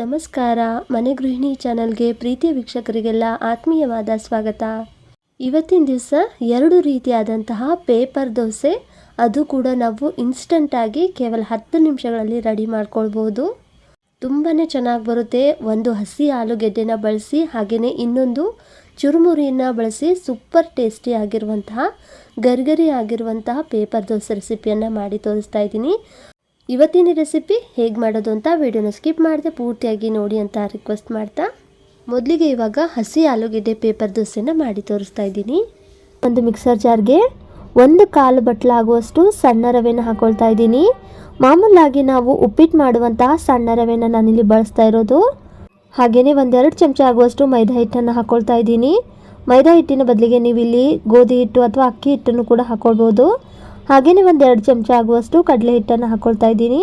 ನಮಸ್ಕಾರ. ಮನೆ ಗೃಹಿಣಿ ಚಾನಲ್ಗೆ ಪ್ರೀತಿಯ ವೀಕ್ಷಕರಿಗೆಲ್ಲ ಆತ್ಮೀಯವಾದ ಸ್ವಾಗತ. ಇವತ್ತಿನ ದಿವಸ ಎರಡು ರೀತಿಯಾದಂತಹ ಪೇಪರ್ ದೋಸೆ. ಅದು ಕೂಡ ನಾವು ಇನ್ಸ್ಟಂಟಾಗಿ ಕೇವಲ ಹತ್ತು ನಿಮಿಷಗಳಲ್ಲಿ ರೆಡಿ ಮಾಡ್ಕೊಳ್ಬೋದು. ತುಂಬಾ ಚೆನ್ನಾಗಿ ಬರುತ್ತೆ. ಒಂದು ಹಸಿ ಆಲೂಗೆಡ್ಡೆನ ಬಳಸಿ ಹಾಗೆಯೇ ಇನ್ನೊಂದು ಚುರುಮುರಿಯನ್ನು ಬಳಸಿ, ಸೂಪರ್ ಟೇಸ್ಟಿ ಆಗಿರುವಂತಹ, ಗರ್ಗರಿ ಆಗಿರುವಂತಹ ಪೇಪರ್ ದೋಸೆ ರೆಸಿಪಿಯನ್ನು ಮಾಡಿ ತೋರಿಸ್ತಾ ಇದ್ದೀನಿ. ಇವತ್ತಿನ ರೆಸಿಪಿ ಹೇಗೆ ಮಾಡೋದು ಅಂತ ವಿಡಿಯೋನ ಸ್ಕಿಪ್ ಮಾಡಿದೆ ಪೂರ್ತಿಯಾಗಿ ನೋಡಿ ಅಂತ ರಿಕ್ವೆಸ್ಟ್ ಮಾಡ್ತಾ. ಮೊದಲಿಗೆ ಇವಾಗ ಹಸಿ ಆಲೂಗೆಡ್ಡೆ ಪೇಪರ್ ದೋಸೆನ ಮಾಡಿ ತೋರಿಸ್ತಾ ಇದ್ದೀನಿ. ಒಂದು ಮಿಕ್ಸರ್ ಜಾರ್ಗೆ ಒಂದು ಕಾಲು ಬಟ್ಲಾಗುವಷ್ಟು ಸಣ್ಣ ರವೆನ ಹಾಕೊಳ್ತಾ ಇದ್ದೀನಿ. ಮಾಮೂಲಾಗಿ ನಾವು ಉಪ್ಪಿಟ್ಟು ಮಾಡುವಂತಹ ಸಣ್ಣ ರವೆನ ನಾನಿಲ್ಲಿ ಬಳಸ್ತಾ ಇರೋದು. ಹಾಗೆಯೇ ಒಂದೆರಡು ಚಮಚ ಆಗುವಷ್ಟು ಮೈದಾ ಹಿಟ್ಟನ್ನು ಹಾಕೊಳ್ತಾ ಇದ್ದೀನಿ. ಮೈದಾ ಹಿಟ್ಟಿನ ಬದಲಿಗೆ ನೀವು ಇಲ್ಲಿ ಗೋಧಿ ಹಿಟ್ಟು ಅಥವಾ ಅಕ್ಕಿ ಹಿಟ್ಟನ್ನು ಕೂಡ ಹಾಕೊಳ್ಬೋದು. ಹಾಗೆಯೇ ಎರಡು ಚಮಚ ಆಗುವಷ್ಟು ಕಡಲೆ ಹಿಟ್ಟನ್ನು ಹಾಕ್ಕೊಳ್ತಾ ಇದ್ದೀನಿ.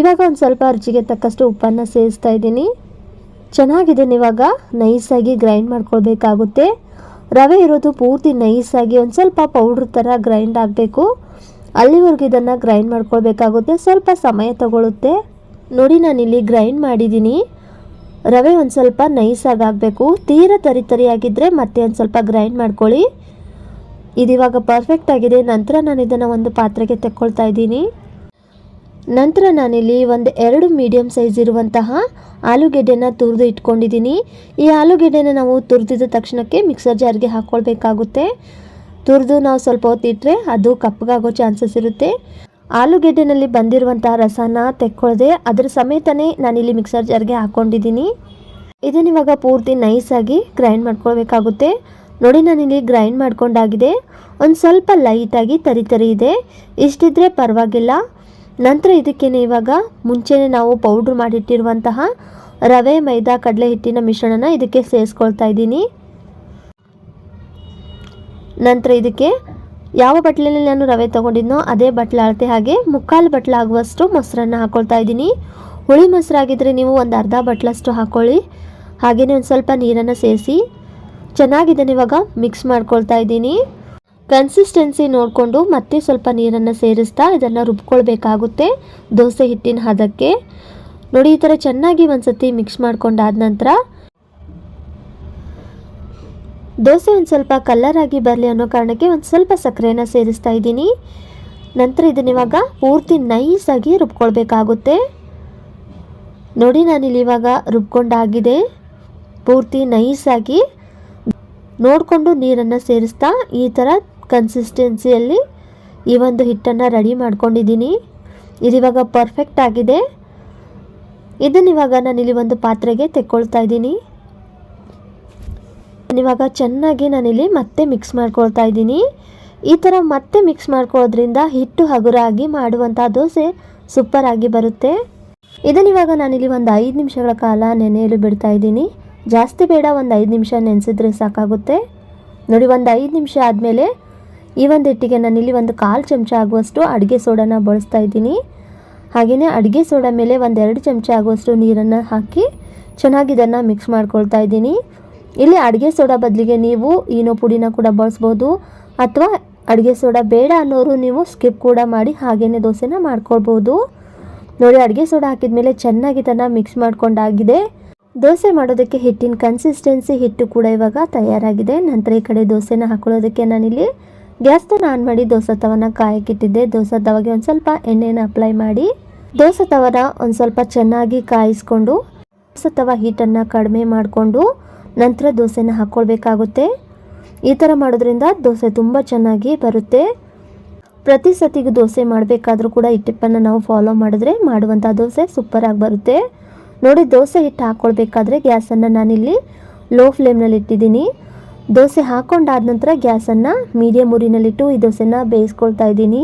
ಇವಾಗ ಒಂದು ಸ್ವಲ್ಪ ರುಚಿಗೆ ತಕ್ಕಷ್ಟು ಉಪ್ಪನ್ನು ಸೇರಿಸ್ತಾ ಇದ್ದೀನಿ. ಚೆನ್ನಾಗಿದೆ ಇವಾಗ ನೈಸಾಗಿ ಗ್ರೈಂಡ್ ಮಾಡ್ಕೊಳ್ಬೇಕಾಗುತ್ತೆ. ರವೆ ಇರೋದು ಪೂರ್ತಿ ನೈಸಾಗಿ, ಒಂದು ಸ್ವಲ್ಪ ಪೌಡ್ರ್ ಥರ ಗ್ರೈಂಡ್ ಆಗಬೇಕು. ಅಲ್ಲಿವರೆಗೂ ಇದನ್ನು ಗ್ರೈಂಡ್ ಮಾಡ್ಕೊಳ್ಬೇಕಾಗುತ್ತೆ, ಸ್ವಲ್ಪ ಸಮಯ ತಗೊಳ್ಳುತ್ತೆ ನೋಡಿ ನಾನಿಲ್ಲಿ ಗ್ರೈಂಡ್ ಮಾಡಿದ್ದೀನಿ. ರವೆ ಒಂದು ಸ್ವಲ್ಪ ನೈಸಾಗಿ ಆಗಬೇಕು. ತೀರಾ ತರಿ ತರಿಯಾಗಿದ್ದರೆ ಮತ್ತೆ ಒಂದು ಸ್ವಲ್ಪ ಗ್ರೈಂಡ್ ಮಾಡ್ಕೊಳ್ಳಿ. ಇದಿವಾಗ ಪರ್ಫೆಕ್ಟ್ ಆಗಿದೆ. ನಂತರ ನಾನು ಇದನ್ನು ಒಂದು ಪಾತ್ರೆಗೆ ತೆಕ್ಕೊಳ್ತಾ ಇದ್ದೀನಿ. ನಂತರ ನಾನಿಲ್ಲಿ ಒಂದು ಎರಡು ಮೀಡಿಯಮ್ ಸೈಜ್ ಇರುವಂತಹ ಆಲೂಗೆಡ್ಡೆನ ತುರಿದು ಇಟ್ಕೊಂಡಿದ್ದೀನಿ. ಈ ಆಲೂಗೆಡ್ಡೆನ ನಾವು ತುರಿದಿದ ತಕ್ಷಣಕ್ಕೆ ಮಿಕ್ಸರ್ ಜಾರ್ಗೆ ಹಾಕ್ಕೊಳ್ಬೇಕಾಗುತ್ತೆ ತುರಿದು ನಾವು ಸ್ವಲ್ಪ ಹೊತ್ತಿಟ್ಟರೆ ಅದು ಕಪ್ಪಗಾಗೋ ಚಾನ್ಸಸ್ ಇರುತ್ತೆ. ಆಲೂಗೆಡ್ಡೆನಲ್ಲಿ ಬಂದಿರುವಂತಹ ರಸನ ತೆಕ್ಕೊಳ್ಳದೆ ಅದರ ಸಮೇತನೇ ನಾನಿಲ್ಲಿ ಮಿಕ್ಸರ್ ಜಾರ್ಗೆ ಹಾಕ್ಕೊಂಡಿದ್ದೀನಿ ಇದನ್ನಿವಾಗ ಪೂರ್ತಿ ನೈಸಾಗಿ ಗ್ರೈಂಡ್ ಮಾಡ್ಕೊಳ್ಬೇಕಾಗುತ್ತೆ. ನೋಡಿ ನಾನಿಲ್ಲಿ ಗ್ರೈಂಡ್ ಮಾಡ್ಕೊಂಡಾಗಿದೆ. ಒಂದು ಸ್ವಲ್ಪ ಲೈಟಾಗಿ ತರಿ ತರಿ ಇದೆ. ಇಷ್ಟಿದ್ರೆ ಪರವಾಗಿಲ್ಲ. ನಂತರ ಇದಕ್ಕೇನೆ ಇವಾಗ ಮುಂಚೆನೇ ನಾವು ಪೌಡ್ರ್ ಮಾಡಿಟ್ಟಿರುವಂತಹ ರವೆ, ಮೈದಾ, ಕಡಲೆ ಹಿಟ್ಟಿನ ಮಿಶ್ರಣನ ಇದಕ್ಕೆ ಸೇರಿಸ್ಕೊಳ್ತಾ ಇದ್ದೀನಿ. ನಂತರ ಇದಕ್ಕೆ ಯಾವ ಬಟ್ಲಲ್ಲಿ ನಾನು ರವೆ ತೊಗೊಂಡಿದ್ನೋ ಅದೇ ಬಟ್ಲ ಅಳತೆ ಹಾಗೆ ಮುಕ್ಕಾಲು ಬಟ್ಲ ಆಗುವಷ್ಟು ಮೊಸರನ್ನ ಹಾಕ್ಕೊಳ್ತಾ ಇದ್ದೀನಿ. ಹುಳಿ ಮೊಸರಾಗಿದ್ದರೆ ನೀವು ಒಂದು ಅರ್ಧ ಬಟ್ಲಷ್ಟು ಹಾಕ್ಕೊಳ್ಳಿ ಹಾಗೆಯೇ ಒಂದು ಸ್ವಲ್ಪ ನೀರನ್ನು ಸೇರಿಸಿ. ಚೆನ್ನಾಗಿದ್ದಾನೆ ಇವಾಗ. ಮಿಕ್ಸ್ ಮಾಡ್ಕೊಳ್ತಾ ಇದ್ದೀನಿ. ಕನ್ಸಿಸ್ಟೆನ್ಸಿ ನೋಡಿಕೊಂಡು ಮತ್ತೆ ಸ್ವಲ್ಪ ನೀರನ್ನು ಸೇರಿಸ್ತಾ ಇದನ್ನು ರುಬ್ಕೊಳ್ಬೇಕಾಗುತ್ತೆ. ದೋಸೆ ಹಿಟ್ಟಿನ ಹದಕ್ಕೆ. ನೋಡಿ, ಈ ಥರ ಚೆನ್ನಾಗಿ ಒಂದ್ಸತಿ ಮಿಕ್ಸ್ ಮಾಡ್ಕೊಂಡಾದ ನಂತರ. ದೋಸೆ ಒಂದು ಸ್ವಲ್ಪ ಕಲರ್ ಆಗಿ ಬರಲಿ ಅನ್ನೋ ಕಾರಣಕ್ಕೆ ಒಂದು ಸ್ವಲ್ಪ ಸಕ್ಕರೆನ ಸೇರಿಸ್ತಾ ಇದ್ದೀನಿ. ನಂತರ ಇದನ್ನ ಇವಾಗ ಪೂರ್ತಿ ನೈಸಾಗಿ ರುಬ್ಕೊಳ್ಬೇಕಾಗುತ್ತೆ. ನೋಡಿ, ನಾನಿಲ್ಲಿ ಇವಾಗ ರುಬ್ಕೊಂಡಾಗಿದೆ. ಪೂರ್ತಿ ನೈಸಾಗಿ ನೋಡಿಕೊಂಡು ನೀರನ್ನು ಸೇರಿಸ್ತಾ ಈ ಥರ ಕನ್ಸಿಸ್ಟೆನ್ಸಿಯಲ್ಲಿ ಈ ಒಂದು ಹಿಟ್ಟನ್ನು ರೆಡಿ ಮಾಡ್ಕೊಂಡಿದ್ದೀನಿ. ಇದಿವಾಗ ಪರ್ಫೆಕ್ಟ್ ಆಗಿದೆ. ಇದನ್ನ ಇವಾಗ ನಾನಿಲ್ಲಿ ಒಂದು ಪಾತ್ರೆಗೆ ತೆಕ್ಕೊಳ್ತಾ ಇದ್ದೀನಿ. ಇವಾಗ ಚೆನ್ನಾಗಿ ನಾನಿಲ್ಲಿ ಮತ್ತೆ ಮಿಕ್ಸ್ ಮಾಡ್ಕೊಳ್ತಾ ಇದ್ದೀನಿ. ಈ ಥರ ಮತ್ತೆ ಮಿಕ್ಸ್ ಮಾಡ್ಕೊಳ್ಳೋದ್ರಿಂದ ಹಿಟ್ಟು ಹಗುರಾಗಿ ಮಾಡುವಂಥ ದೋಸೆ ಸೂಪರ್ ಆಗಿ ಬರುತ್ತೆ. ಇದನ್ನಿವಾಗ ನಾನಿಲ್ಲಿ ಒಂದು ಐದು ನಿಮಿಷಗಳ ಕಾಲ ನೆನೆಯಲು ಬಿಡ್ತಾ ಇದ್ದೀನಿ. ಜಾಸ್ತಿ ಬೇಡ, ಒಂದು ಐದು ನಿಮಿಷ ನೆನೆಸಿದ್ರೆ ಸಾಕಾಗುತ್ತೆ. ನೋಡಿ, ಒಂದು ಐದು ನಿಮಿಷ ಆದಮೇಲೆ ಈ ಒಂದು ಹಿಟ್ಟಿಗೆ ನಾನಿಲ್ಲಿ ಒಂದು ಕಾಲು ಚಮಚ ಆಗುವಷ್ಟು ಅಡುಗೆ ಸೋಡಾನ ಬಳಸ್ತಾ ಇದ್ದೀನಿ. ಹಾಗೆಯೇ ಅಡುಗೆ ಸೋಡಾ ಮೇಲೆ ಒಂದು ಎರಡು ಚಮಚ ಆಗುವಷ್ಟು ನೀರನ್ನು ಹಾಕಿ ಚೆನ್ನಾಗಿ ಇದನ್ನು ಮಿಕ್ಸ್ ಮಾಡ್ಕೊಳ್ತಾ ಇದ್ದೀನಿ. ಇಲ್ಲಿ ಅಡುಗೆ ಸೋಡಾ ಬದಲಿಗೆ ನೀವು ಈನೋ ಪುಡಿನ ಕೂಡ ಬಳಸ್ಬೋದು. ಅಥವಾ ಅಡುಗೆ ಸೋಡಾ ಬೇಡ ಅನ್ನೋರು ನೀವು ಸ್ಕಿಪ್ ಕೂಡ ಮಾಡಿ ಹಾಗೆಯೇ ದೋಸೆನ ಮಾಡ್ಕೊಳ್ಬೋದು. ನೋಡಿ, ಅಡುಗೆ ಸೋಡಾ ಹಾಕಿದ ಮೇಲೆ ಚೆನ್ನಾಗಿ ಇದನ್ನು ಮಿಕ್ಸ್ ಮಾಡ್ಕೊಂಡಾಗಿದೆ. ದೋಸೆ ಮಾಡೋದಕ್ಕೆ ಹಿಟ್ಟಿನ ಕನ್ಸಿಸ್ಟೆನ್ಸಿ ಹಿಟ್ಟು ಕೂಡ ಇವಾಗ ತಯಾರಾಗಿದೆ. ನಂತರ ಈ ಕಡೆ ದೋಸೆನ ಹಾಕೊಳ್ಳೋದಕ್ಕೆ ನಾನಿಲ್ಲಿ ಗ್ಯಾಸ್ನ ಆನ್ ಮಾಡಿ ದೋಸೆ ತವನ ಕಾಯಕ್ಕಿಟ್ಟಿದ್ದೆ ದೋಸೆ ತವಗೆ ಒಂದು ಸ್ವಲ್ಪ ಎಣ್ಣೆನ ಅಪ್ಲೈ ಮಾಡಿ ದೋಸೆ ತವನ ಒಂದು ಸ್ವಲ್ಪ ಚೆನ್ನಾಗಿ ಕಾಯಿಸ್ಕೊಂಡು ದೋಸೆ ತವ ಹೀಟನ್ನು ಕಡಿಮೆ ಮಾಡಿಕೊಂಡು ನಂತರ ದೋಸೆನ ಹಾಕ್ಕೊಳ್ಬೇಕಾಗುತ್ತೆ ಈ ಥರ ಮಾಡೋದ್ರಿಂದ ದೋಸೆ ತುಂಬ ಚೆನ್ನಾಗಿ ಬರುತ್ತೆ. ಪ್ರತಿ ಸತಿಗೂ ದೋಸೆ ಮಾಡಬೇಕಾದ್ರೂ ಕೂಡ ಈ ಟಿಪ್ಪನ್ನು ನಾವು ಫಾಲೋ ಮಾಡಿದ್ರೆ ಮಾಡುವಂಥ ದೋಸೆ ಸೂಪರಾಗಿ ಬರುತ್ತೆ. ನೋಡಿ, ದೋಸೆ ಹಿಟ್ಟು ಹಾಕ್ಕೊಳ್ಬೇಕಾದ್ರೆ ಗ್ಯಾಸನ್ನು ನಾನಿಲ್ಲಿ ಲೋ ಫ್ಲೇಮ್ನಲ್ಲಿ ಇಟ್ಟಿದ್ದೀನಿ. ದೋಸೆ ಹಾಕ್ಕೊಂಡಾದ ನಂತರ ಗ್ಯಾಸನ್ನು ಮೀಡಿಯಮ್ ಉರಿನಲ್ಲಿಟ್ಟು ಈ ದೋಸೆನ ಬೇಯಿಸ್ಕೊಳ್ತಾ ಇದ್ದೀನಿ.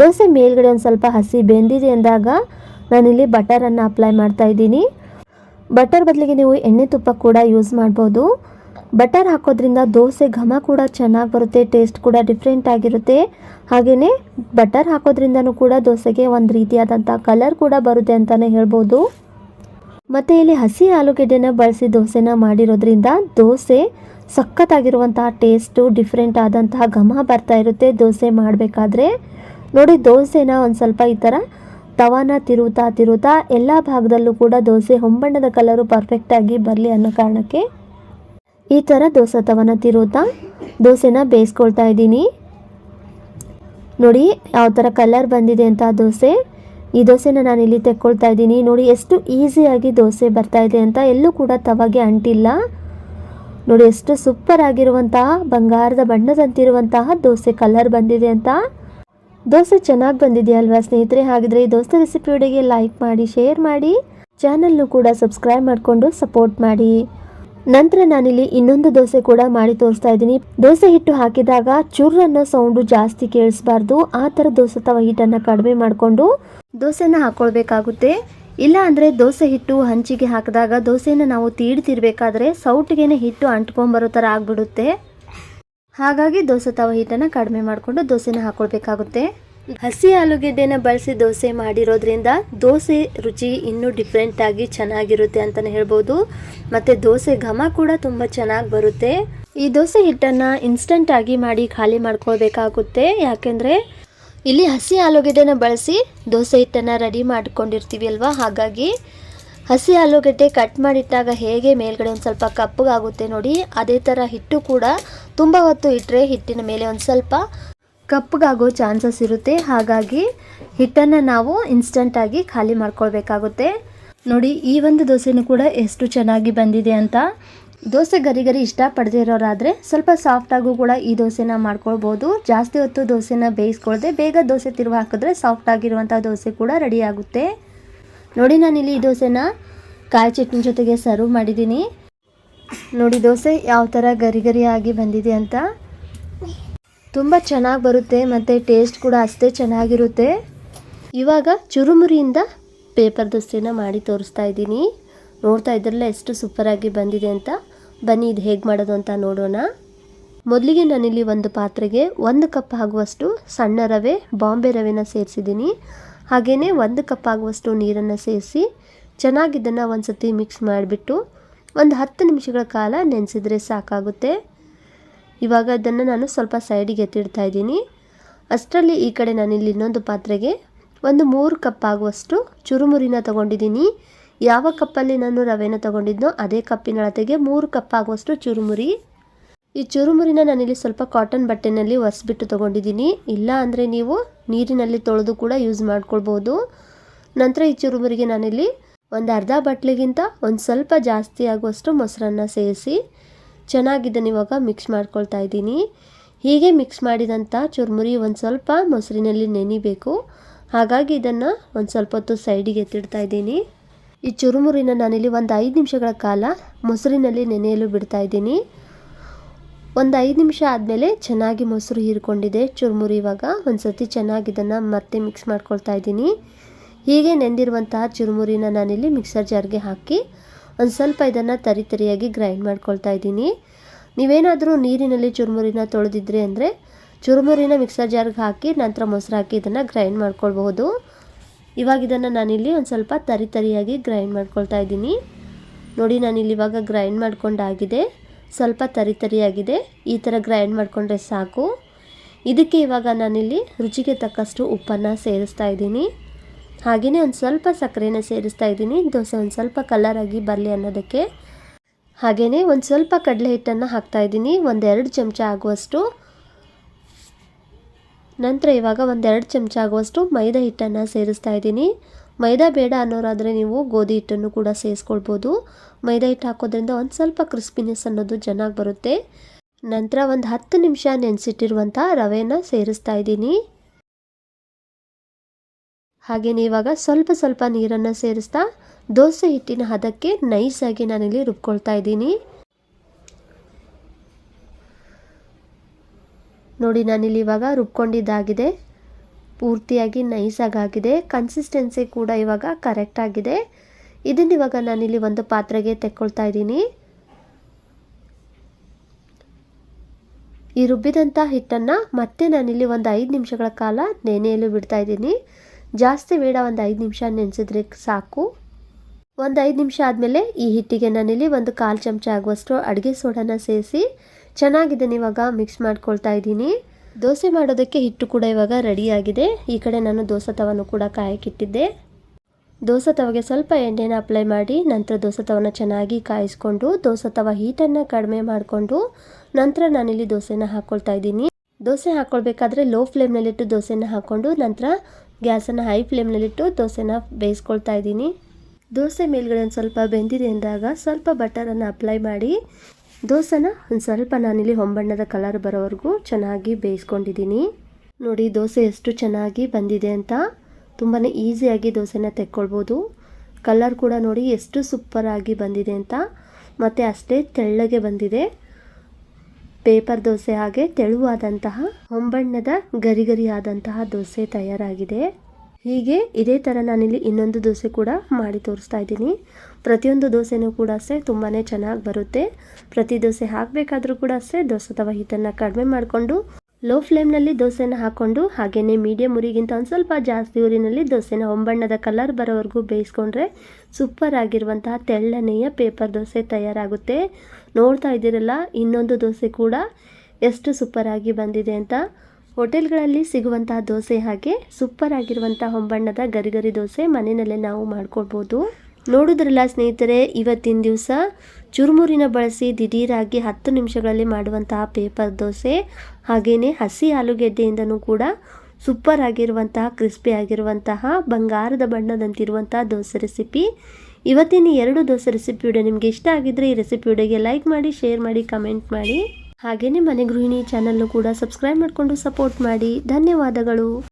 ದೋಸೆ ಮೇಲ್ಗಡೆ ಒಂದು ಸ್ವಲ್ಪ ಹಸಿ ಬೆಂದಿದೆ ಅಂದಾಗ ನಾನಿಲ್ಲಿ ಬಟರನ್ನು ಅಪ್ಲೈ ಮಾಡ್ತಾ ಇದ್ದೀನಿ. ಬಟರ್ ಬದಲಿಗೆ ನೀವು ಎಣ್ಣೆ ತುಪ್ಪ ಕೂಡ ಯೂಸ್ ಮಾಡ್ಬೋದು. ಬಟರ್ ಹಾಕೋದ್ರಿಂದ ದೋಸೆ ಘಮ ಕೂಡ ಚೆನ್ನಾಗಿ ಬರುತ್ತೆ, ಟೇಸ್ಟ್ ಕೂಡ ಡಿಫ್ರೆಂಟ್ ಆಗಿರುತ್ತೆ. ಹಾಗೆಯೇ ಬಟರ್ ಹಾಕೋದ್ರಿಂದನೂ ಕೂಡ ದೋಸೆಗೆ ಒಂದು ರೀತಿಯಾದಂಥ ಕಲರ್ ಕೂಡ ಬರುತ್ತೆ ಅಂತಲೇ ಹೇಳ್ಬೋದು. ಮತ್ತು ಇಲ್ಲಿ ಹಸಿ ಆಲೂಗೆಡ್ಡೆನ ಬಳಸಿ ದೋಸೆನ ಮಾಡಿರೋದ್ರಿಂದ ದೋಸೆ ಸಖತ್ತಾಗಿರುವಂತಹ ಟೇಸ್ಟು ಡಿಫ್ರೆಂಟ್ ಆದಂತಹ ಘಮ ಬರ್ತಾ ಇರುತ್ತೆ ದೋಸೆ ಮಾಡಬೇಕಾದ್ರೆ. ನೋಡಿ ದೋಸೆನ ಒಂದು ಸ್ವಲ್ಪ ಈ ಥರ ತವಾನ ತಿರುವುತ್ತಾ ತಿರುತ್ತಾ ಎಲ್ಲ ಭಾಗದಲ್ಲೂ ಕೂಡ ದೋಸೆ ಹೊಂಬಣ್ಣದ ಕಲರು ಪರ್ಫೆಕ್ಟಾಗಿ ಬರಲಿ ಅನ್ನೋ ಕಾರಣಕ್ಕೆ ಈ ಥರ ದೋಸೆ ತವನ ತಿರುವುತ್ತಾ ದೋಸೆನ ಬೇಯಿಸ್ಕೊಳ್ತಾ ಇದ್ದೀನಿ. ನೋಡಿ ಯಾವ ಥರ ಕಲರ್ ಬಂದಿದೆ ಅಂತ ದೋಸೆ. ಈ ದೋಸೆನ ನಾನು ಇಲ್ಲಿ ತೆಕ್ಕೊಳ್ತಾ ಇದ್ದೀನಿ. ನೋಡಿ, ಎಷ್ಟು ಈಸಿಯಾಗಿ ದೋಸೆ ಬರ್ತಾ ಇದೆ ಅಂತ. ಎಲ್ಲೂ ಕೂಡ ತವಾಗೆ ಅಂಟಿಲ್ಲ. ನೋಡಿ, ಎಷ್ಟು ಸೂಪರ್ ಆಗಿರುವಂತಹ, ಬಂಗಾರದ ಬಣ್ಣದಂತಿರುವಂತಹ ದೋಸೆ ಕಲರ್ ಬಂದಿದೆ ಅಂತ. ದೋಸೆ ಚೆನ್ನಾಗಿ ಬಂದಿದೆ ಅಲ್ವಾ ಸ್ನೇಹಿತರೆ? ಹಾಗಿದ್ರೆ ಈ ದೋಸೆ ವಿಡಿಯೋಗೆ ಲೈಕ್ ಮಾಡಿ, ಶೇರ್ ಮಾಡಿ. ಚಾನಲ್ನು ಕೂಡ ಸಬ್ಸ್ಕ್ರೈಬ್ ಮಾಡಿಕೊಂಡು ಸಪೋರ್ಟ್ ಮಾಡಿ. ನಂತರ ನಾನಿಲ್ಲಿ ಇನ್ನೊಂದು ದೋಸೆ ಕೂಡ ಮಾಡಿ ತೋರಿಸ್ತಾ ಇದ್ದೀನಿ. ದೋಸೆ ಹಿಟ್ಟು ಹಾಕಿದಾಗ ಚೂರನ್ನ ಸೌಂಡು ಜಾಸ್ತಿ ಕೇಳಿಸ್ಬಾರ್ದು. ಆ ಥರ ದೋಸೆ ತವ ಹಿಟ್ಟನ್ನು ಕಡಿಮೆ ಮಾಡಿಕೊಂಡು ದೋಸೆನ ಹಾಕ್ಕೊಳ್ಬೇಕಾಗುತ್ತೆ ಇಲ್ಲ ಅಂದರೆ ದೋಸೆ ಹಿಟ್ಟು ಹಂಚಿಗೆ ಹಾಕಿದಾಗ ದೋಸೆನ ನಾವು ತೀಡ್ತಿರ್ಬೇಕಾದ್ರೆ ಸೌಟಿಗೆನೆ ಹಿಟ್ಟು ಅಂಟ್ಕೊಂಬರೋ ಥರ ಆಗ್ಬಿಡುತ್ತೆ. ಹಾಗಾಗಿ ದೋಸೆ ತವ ಹಿಟ್ಟನ್ನು ಕಡಿಮೆ ಮಾಡಿಕೊಂಡು ದೋಸೆನ ಹಾಕೊಳ್ಬೇಕಾಗುತ್ತೆ. ಹಸಿ ಆಲೂಗೆಡ್ಡೆನ ಬಳಸಿ ದೋಸೆ ಮಾಡಿರೋದ್ರಿಂದ ದೋಸೆ ರುಚಿ ಇನ್ನೂ ಡಿಫ್ರೆಂಟ್ ಆಗಿ ಚೆನ್ನಾಗಿರುತ್ತೆ ಅಂತಲೇ ಹೇಳ್ಬೋದು. ಮತ್ತು ದೋಸೆ ಘಮ ಕೂಡ ತುಂಬ ಚೆನ್ನಾಗಿ ಬರುತ್ತೆ. ಈ ದೋಸೆ ಹಿಟ್ಟನ್ನು ಇನ್ಸ್ಟಂಟ್ ಆಗಿ ಮಾಡಿ ಖಾಲಿ ಮಾಡ್ಕೊಳ್ಬೇಕಾಗುತ್ತೆ. ಯಾಕೆಂದರೆ ಇಲ್ಲಿ ಹಸಿ ಆಲೂಗೆಡ್ಡೆನ ಬಳಸಿ ದೋಸೆ ಹಿಟ್ಟನ್ನು ರೆಡಿ ಮಾಡ್ಕೊಂಡಿರ್ತೀವಿ ಅಲ್ವಾ? ಹಾಗಾಗಿ ಹಸಿ ಆಲೂಗಡ್ಡೆ ಕಟ್ ಮಾಡಿಟ್ಟಾಗ ಹೇಗೆ ಮೇಲ್ಗಡೆ ಒಂದು ಸ್ವಲ್ಪ ಕಪ್ಪಗಾಗುತ್ತೆ ನೋಡಿ. ಅದೇ ಥರ ಹಿಟ್ಟು ಕೂಡ ತುಂಬ ಹೊತ್ತು ಇಟ್ಟರೆ ಹಿಟ್ಟಿನ ಮೇಲೆ ಒಂದು ಸ್ವಲ್ಪ ಕಪ್ಪಗಾಗೋ ಚಾನ್ಸಸ್ ಇರುತ್ತೆ. ಹಾಗಾಗಿ ಹಿಟ್ಟನ್ನು ನಾವು ಇನ್ಸ್ಟಂಟಾಗಿ ಖಾಲಿ ಮಾಡ್ಕೊಳ್ಬೇಕಾಗುತ್ತೆ. ನೋಡಿ, ಈ ಒಂದು ದೋಸೆನೂ ಕೂಡ ಎಷ್ಟು ಚೆನ್ನಾಗಿ ಬಂದಿದೆ ಅಂತ. ದೋಸೆ ಗರಿ ಗರಿ ಇಷ್ಟಪಡದೇ ಇರೋರಾದರೆ ಸ್ವಲ್ಪ ಸಾಫ್ಟಾಗೂ ಕೂಡ ಈ ದೋಸೆನ ಮಾಡ್ಕೊಳ್ಬೋದು. ಜಾಸ್ತಿ ಹೊತ್ತು ದೋಸೆನ ಬೇಯಿಸ್ಕೊಳ್ದೆ ಬೇಗ ದೋಸೆ ತಿರುವು ಹಾಕಿದ್ರೆ ಸಾಫ್ಟ್ ಆಗಿರುವಂಥ ದೋಸೆ ಕೂಡ ರೆಡಿ ಆಗುತ್ತೆ. ನೋಡಿ, ನಾನಿಲ್ಲಿ ಈ ದೋಸೆನ ಕಾಯಿ ಚಟ್ನಿ ಜೊತೆಗೆ ಸರ್ವ್ ಮಾಡಿದ್ದೀನಿ. ನೋಡಿ, ದೋಸೆ ಯಾವ ಥರ ಗರಿ ಗರಿಯಾಗಿ ಬಂದಿದೆ ಅಂತ. ತುಂಬ ಚೆನ್ನಾಗಿ ಬರುತ್ತೆ ಮತ್ತು ಟೇಸ್ಟ್ ಕೂಡ ಅಷ್ಟೇ ಚೆನ್ನಾಗಿರುತ್ತೆ. ಇವಾಗ ಚುರುಮುರಿಯಿಂದ ಪೇಪರ್ ದೋಸೆನ ಮಾಡಿ ತೋರಿಸ್ತಾ ಇದ್ದೀನಿ. ನೋಡ್ತಾ ಇದ್ರಲ್ಲ ಎಷ್ಟು ಸೂಪರಾಗಿ ಬಂದಿದೆ ಅಂತ. ಬನ್ನಿ ಇದು ಹೇಗೆ ಮಾಡೋದು ಅಂತ ನೋಡೋಣ. ಮೊದಲಿಗೆ ನಾನಿಲ್ಲಿ ಒಂದು ಪಾತ್ರೆಗೆ ಒಂದು ಕಪ್ ಆಗುವಷ್ಟು ಸಣ್ಣ ರವೆ, ಬಾಂಬೆ ರವೆನ ಸೇರಿಸಿದ್ದೀನಿ. ಹಾಗೆಯೇ ಒಂದು ಕಪ್ ಆಗುವಷ್ಟು ನೀರನ್ನು ಸೇರಿಸಿ ಚೆನ್ನಾಗಿದ್ದನ್ನು ಒಂದು ಸತಿ ಮಿಕ್ಸ್ ಮಾಡಿಬಿಟ್ಟು ಒಂದು ಹತ್ತು ನಿಮಿಷಗಳ ಕಾಲ ನೆನೆಸಿದ್ರೆ ಸಾಕಾಗುತ್ತೆ. ಇವಾಗ ಅದನ್ನು ನಾನು ಸ್ವಲ್ಪ ಸೈಡಿಗೆ ಎತ್ತಿಡ್ತಾ ಇದ್ದೀನಿ. ಅಷ್ಟರಲ್ಲಿ ಈ ಕಡೆ ನಾನಿಲ್ಲಿ ಇನ್ನೊಂದು ಪಾತ್ರೆಗೆ ಒಂದು ಮೂರು ಕಪ್ ಆಗುವಷ್ಟು ಚುರುಮುರಿನ ತೊಗೊಂಡಿದ್ದೀನಿ. ಯಾವ ಕಪ್ಪಲ್ಲಿ ನಾನು ರವೆನ ತೊಗೊಂಡಿದ್ನೋ ಅದೇ ಕಪ್ಪಿನ ಅಳತೆಗೆ ಮೂರು ಕಪ್ ಆಗುವಷ್ಟು ಚುರುಮುರಿ. ಈ ಚುರುಮುರಿನ ನಾನಿಲ್ಲಿ ಸ್ವಲ್ಪ ಕಾಟನ್ ಬಟ್ಟೆನಲ್ಲಿ ಒರೆಸ್ಬಿಟ್ಟು ತೊಗೊಂಡಿದ್ದೀನಿ. ಇಲ್ಲ ಅಂದರೆ ನೀವು ನೀರಿನಲ್ಲಿ ತೊಳೆದು ಕೂಡ ಯೂಸ್ ಮಾಡ್ಕೊಳ್ಬೋದು. ನಂತರ ಈ ಚುರುಮುರಿಗೆ ನಾನಿಲ್ಲಿ ಒಂದು ಅರ್ಧ ಬಟ್ಲಿಗಿಂತ ಒಂದು ಸ್ವಲ್ಪ ಜಾಸ್ತಿ ಆಗುವಷ್ಟು ಮೊಸರನ್ನ ಸೇರಿಸಿ ಚೆನ್ನಾಗಿದ್ದನ್ನು ಇವಾಗ ಮಿಕ್ಸ್ ಮಾಡ್ಕೊಳ್ತಾ ಇದ್ದೀನಿ. ಹೀಗೆ ಮಿಕ್ಸ್ ಮಾಡಿದಂಥ ಚುರುಮುರಿ ಒಂದು ಸ್ವಲ್ಪ ಮೊಸರಿನಲ್ಲಿ ನೆನಿಬೇಕು. ಹಾಗಾಗಿ ಇದನ್ನು ಒಂದು ಸ್ವಲ್ಪ ಹೊತ್ತು ಸೈಡಿಗೆ ಎತ್ತಿಡ್ತಾ ಇದ್ದೀನಿ. ಈ ಚುರುಮುರಿನ ನಾನಿಲ್ಲಿ ಒಂದು ಐದು ನಿಮಿಷಗಳ ಕಾಲ ಮೊಸರಿನಲ್ಲಿ ನೆನೆಯಲು ಬಿಡ್ತಾ ಇದ್ದೀನಿ. ಒಂದು ಐದು ನಿಮಿಷ ಆದಮೇಲೆ ಚೆನ್ನಾಗಿ ಮೊಸರು ಹೀರ್ಕೊಂಡಿದೆ ಚುರುಮುರಿ ಇವಾಗ. ಒಂದು ಸತಿ ಚೆನ್ನಾಗಿ ಇದನ್ನು ಮತ್ತೆ ಮಿಕ್ಸ್ ಮಾಡ್ಕೊಳ್ತಾ ಇದ್ದೀನಿ. ಹೀಗೆ ನೆಂದಿರುವಂತಹ ಚುರುಮುರಿನ ನಾನಿಲ್ಲಿ ಮಿಕ್ಸರ್ ಜಾರ್ಗೆ ಹಾಕಿ ಒಂದು ಸ್ವಲ್ಪ ಇದನ್ನು ತರಿ ತರಿಯಾಗಿ ಗ್ರೈಂಡ್ ಮಾಡ್ಕೊಳ್ತಾ ಇದ್ದೀನಿ. ನೀವೇನಾದರೂ ನೀರಿನಲ್ಲಿ ಚುರುಮುರಿನ ತೊಳೆದಿದ್ರಿ ಅಂದರೆ ಚುರುಮುರಿನ ಮಿಕ್ಸರ್ ಜಾರ್ಗೆ ಹಾಕಿ ನಂತರ ಮೊಸರು ಹಾಕಿ ಇದನ್ನು ಗ್ರೈಂಡ್ ಮಾಡ್ಕೊಳ್ಬಹುದು. ಇವಾಗ ಇದನ್ನು ನಾನಿಲ್ಲಿ ಒಂದು ಸ್ವಲ್ಪ ತರಿ ತರಿಯಾಗಿ ಗ್ರೈಂಡ್ ಮಾಡ್ಕೊಳ್ತಾ ಇದ್ದೀನಿ. ನೋಡಿ, ನಾನಿಲ್ಲಿ ಇವಾಗ ಗ್ರೈಂಡ್ ಮಾಡ್ಕೊಂಡಾಗಿದೆ ಸ್ವಲ್ಪ ತರಿ ತರಿಯಾಗಿದೆ. ಈ ಥರ ಗ್ರೈಂಡ್ ಮಾಡಿಕೊಂಡ್ರೆ ಸಾಕು. ಇದಕ್ಕೆ ಇವಾಗ ನಾನಿಲ್ಲಿ ರುಚಿಗೆ ತಕ್ಕಷ್ಟು ಉಪ್ಪನ್ನು ಸೇರಿಸ್ತಾ ಇದ್ದೀನಿ. ಹಾಗೆಯೇ ಒಂದು ಸ್ವಲ್ಪ ಸಕ್ಕರೆನ ಸೇರಿಸ್ತಾ ಇದ್ದೀನಿ. ದೋಸೆ ಒಂದು ಸ್ವಲ್ಪ ಕಲರಾಗಿ ಬರಲಿ ಅನ್ನೋದಕ್ಕೆ. ಹಾಗೆಯೇ ಒಂದು ಸ್ವಲ್ಪ ಕಡಲೆ ಹಿಟ್ಟನ್ನು ಹಾಕ್ತಾ ಇದ್ದೀನಿ. ಒಂದೆರಡು ಚಮಚ ಆಗುವಷ್ಟು. ನಂತರ ಇವಾಗ ಒಂದೆರಡು ಚಮಚ ಆಗುವಷ್ಟು ಮೈದಾ ಹಿಟ್ಟನ್ನು ಸೇರಿಸ್ತಾ ಇದ್ದೀನಿ. ಮೈದಾ ಬೇಡ ಅನ್ನೋರಾದರೆ ನೀವು ಗೋಧಿ ಹಿಟ್ಟನ್ನು ಕೂಡ ಸೇರಿಸ್ಕೊಳ್ಬೋದು. ಮೈದಾ ಹಿಟ್ಟು ಹಾಕೋದ್ರಿಂದ ಒಂದು ಸ್ವಲ್ಪ ಕ್ರಿಸ್ಪಿನೆಸ್ ಅನ್ನೋದು ಚೆನ್ನಾಗಿ ಬರುತ್ತೆ. ನಂತರ ಒಂದು ಹತ್ತು ನಿಮಿಷ ನೆನೆಸಿಟ್ಟಿರುವಂಥ ರವೆನ ಸೇರಿಸ್ತಾ ಇದ್ದೀನಿ. ಹಾಗೆಯೇ ಇವಾಗ ಸ್ವಲ್ಪ ಸ್ವಲ್ಪ ನೀರನ್ನು ಸೇರಿಸ್ತಾ ದೋಸೆ ಹಿಟ್ಟಿನ ಹದಕ್ಕೆ ನೈಸಾಗಿ ನಾನಿಲ್ಲಿ ರುಬ್ಕೊಳ್ತಾ ಇದ್ದೀನಿ. ನೋಡಿ, ನಾನಿಲ್ಲಿ ಇವಾಗ ರುಬ್ಕೊಂಡಿದ್ದಾಗಿದೆ. ಪೂರ್ತಿಯಾಗಿ ನೈಸಾಗಿ ಆಗಿದೆ ಕನ್ಸಿಸ್ಟೆನ್ಸಿ ಕೂಡ ಇವಾಗ ಕರೆಕ್ಟ್ ಆಗಿದೆ. ಇದನ್ನ ಇವಾಗ ನಾನಿಲ್ಲಿ ಒಂದು ಪಾತ್ರೆಗೆ ತೆಕ್ಕೊಳ್ತಾ ಇದ್ದೀನಿ. ಈ ರುಬ್ಬಿದಂಥ ಹಿಟ್ಟನ್ನು ಮತ್ತೆ ನಾನಿಲ್ಲಿ ಒಂದು ಐದು ನಿಮಿಷಗಳ ಕಾಲ ನೆನೆಯಲು ಬಿಡ್ತಾ ಇದ್ದೀನಿ. ಜಾಸ್ತಿ ಬೇಡ ಒಂದು ಐದು ನಿಮಿಷ ನೆನೆಸಿದ್ರೆ ಸಾಕು. ಒಂದು ಐದು ನಿಮಿಷ ಆದಮೇಲೆ ಈ ಹಿಟ್ಟಿಗೆ ನಾನಿಲ್ಲಿ ಒಂದು ಕಾಲು ಚಮಚ ಆಗುವಷ್ಟು ಅಡುಗೆ ಸೋಡಾನ ಸೇರಿಸಿ ಚೆನ್ನಾಗಿದೆ ಇವಾಗ ಮಿಕ್ಸ್ ಮಾಡ್ಕೊಳ್ತಾ ಇದ್ದೀನಿ. ದೋಸೆ ಮಾಡೋದಕ್ಕೆ ಹಿಟ್ಟು ಕೂಡ ಇವಾಗ ರೆಡಿಯಾಗಿದೆ ಈ ಕಡೆ ನಾನು ದೋಸೆ ತವನ್ನು ಕೂಡ ಕಾಯಕ್ಕಿಟ್ಟಿದ್ದೆ. ದೋಸೆ ತವಗೆ ಸ್ವಲ್ಪ ಎಣ್ಣೆನ ಅಪ್ಲೈ ಮಾಡಿ ನಂತರ ದೋಸೆ ತವನ ಚೆನ್ನಾಗಿ ಕಾಯಿಸ್ಕೊಂಡು ದೋಸೆ ತವ ಹೀಟನ್ನು ಕಡಿಮೆ ಮಾಡಿಕೊಂಡು ನಂತರ ನಾನಿಲ್ಲಿ ದೋಸೆನ ಹಾಕ್ಕೊಳ್ತಾ ಇದ್ದೀನಿ. ದೋಸೆ ಹಾಕ್ಕೊಳ್ಬೇಕಾದ್ರೆ ಲೋ ಫ್ಲೇಮ್ನಲ್ಲಿಟ್ಟು ದೋಸೆನ ಹಾಕ್ಕೊಂಡು ನಂತರ ಗ್ಯಾಸನ್ನು ಹೈ ಫ್ಲೇಮ್ನಲ್ಲಿಟ್ಟು ದೋಸೆನ ಬೇಯಿಸ್ಕೊಳ್ತಾ ಇದ್ದೀನಿ. ದೋಸೆ ಮೇಲ್ಗಡೆ ಒಂದು ಸ್ವಲ್ಪ ಬೆಂದಿದೆ ಅಂದಾಗ ಸ್ವಲ್ಪ ಬಟರನ್ನು ಅಪ್ಲೈ ಮಾಡಿ, ದೋಸೆನ ಒಂದು ಸ್ವಲ್ಪ ನಾನಿಲ್ಲಿ ಹೊಂಬಣ್ಣದ ಕಲರ್ ಬರೋವರೆಗೂ ಚೆನ್ನಾಗಿ ಬೇಯಿಸ್ಕೊಂಡಿದ್ದೀನಿ. ನೋಡಿ, ದೋಸೆ ಎಷ್ಟು ಚೆನ್ನಾಗಿ ಬಂದಿದೆ ಅಂತ. ತುಂಬಾ ಈಸಿಯಾಗಿ ದೋಸೆನ ತೆಕ್ಕೊಳ್ಬೋದು. ಕಲರ್ ಕೂಡ ನೋಡಿ ಎಷ್ಟು ಸೂಪರಾಗಿ ಬಂದಿದೆ ಅಂತ. ಮತ್ತು ಅಷ್ಟೇ ತೆಳ್ಳಗೆ ಬಂದಿದೆ. ಪೇಪರ್ ದೋಸೆ ಹಾಗೆ ತೆಳುವಾದಂತಹ ಹೊಂಬಣ್ಣದ ಗರಿ ಗರಿ ಆದಂತಹ ದೋಸೆ ತಯಾರಾಗಿದೆ. ಹೀಗೆ ಇದೇ ಥರ ನಾನಿಲ್ಲಿ ಇನ್ನೊಂದು ದೋಸೆ ಕೂಡ ಮಾಡಿ ತೋರಿಸ್ತಾ ಇದ್ದೀನಿ. ಪ್ರತಿಯೊಂದು ದೋಸೆನೂ ಕೂಡ ಅಷ್ಟೇ ತುಂಬಾ ಚೆನ್ನಾಗಿ ಬರುತ್ತೆ. ಪ್ರತಿ ದೋಸೆ ಹಾಕಬೇಕಾದ್ರೂ ಕೂಡ ಅಷ್ಟೇ ದೋಸೆ ತವ ಹಿಟ್ಟನ್ನು ಕಡಿಮೆ ಮಾಡಿಕೊಂಡು ಲೋ ಫ್ಲೇಮ್ನಲ್ಲಿ ದೋಸೆನ ಹಾಕ್ಕೊಂಡು ಹಾಗೆಯೇ ಮೀಡಿಯಮ್ ಉರಿಗಿಂತ ಒಂದು ಸ್ವಲ್ಪ ಜಾಸ್ತಿ ಉರಿನಲ್ಲಿ ದೋಸೆನ ಹೊಂಬಣ್ಣದ ಕಲರ್ ಬರೋವರೆಗೂ ಬೇಯಿಸ್ಕೊಂಡ್ರೆ ಸೂಪರ್ ಆಗಿರುವಂತಹ ತೆಳ್ಳನೆಯ ಪೇಪರ್ ದೋಸೆ ತಯಾರಾಗುತ್ತೆ. ನೋಡ್ತಾ ಇದ್ದೀರಲ್ಲ, ಇನ್ನೊಂದು ದೋಸೆ ಕೂಡ ಎಷ್ಟು ಸೂಪರಾಗಿ ಬಂದಿದೆ ಅಂತ. ಹೋಟೆಲ್ಗಳಲ್ಲಿ ಸಿಗುವಂತಹ ದೋಸೆ ಹಾಗೆ ಸೂಪರ್ ಆಗಿರುವಂತಹ ಹೊಂಬಣ್ಣದ ಗರಿಗರಿ ದೋಸೆ ಮನೆಯಲ್ಲೇ ನಾವು ಮಾಡ್ಕೊಳ್ಬೋದು. ನೋಡಿದ್ರಲ್ಲ ಸ್ನೇಹಿತರೆ, ಇವತ್ತಿನ ದಿವಸ ಚುರುಮುರಿನ ಬಳಸಿ ದಿಢೀರಾಗಿ ಹತ್ತು ನಿಮಿಷಗಳಲ್ಲಿ ಮಾಡುವಂತಹ ಪೇಪರ್ ದೋಸೆ ಹಾಗೆಯೇ ಹಸಿ ಆಲೂಗೆಡ್ಡೆಯಿಂದನೂ ಕೂಡ ಸೂಪರ್ ಆಗಿರುವಂತಹ, ಕ್ರಿಸ್ಪಿ ಆಗಿರುವಂತಹ, ಬಂಗಾರದ ಬಣ್ಣದಂತಿರುವಂತಹ ದೋಸೆ ರೆಸಿಪಿ. ಇವತ್ತಿನ ಎರಡು ದೋಸೆ ರೆಸಿಪಿ ವಿಡಿಯೋ ನಿಮಗೆ ಇಷ್ಟ ಆಗಿದ್ರೆ ಈ ರೆಸಿಪಿ ವಿಡಿಯೋಗೆ ಲೈಕ್ ಮಾಡಿ, ಶೇರ್ ಮಾಡಿ, ಕಮೆಂಟ್ ಮಾಡಿ. ಹಾಗೆಯೇ ಮನೆ ಗೃಹಿಣಿ ಚಾನಲ್ನು ಕೂಡ ಸಬ್ಸ್ಕ್ರೈಬ್ ಮಾಡಿಕೊಂಡು ಸಪೋರ್ಟ್ ಮಾಡಿ. ಧನ್ಯವಾದಗಳು.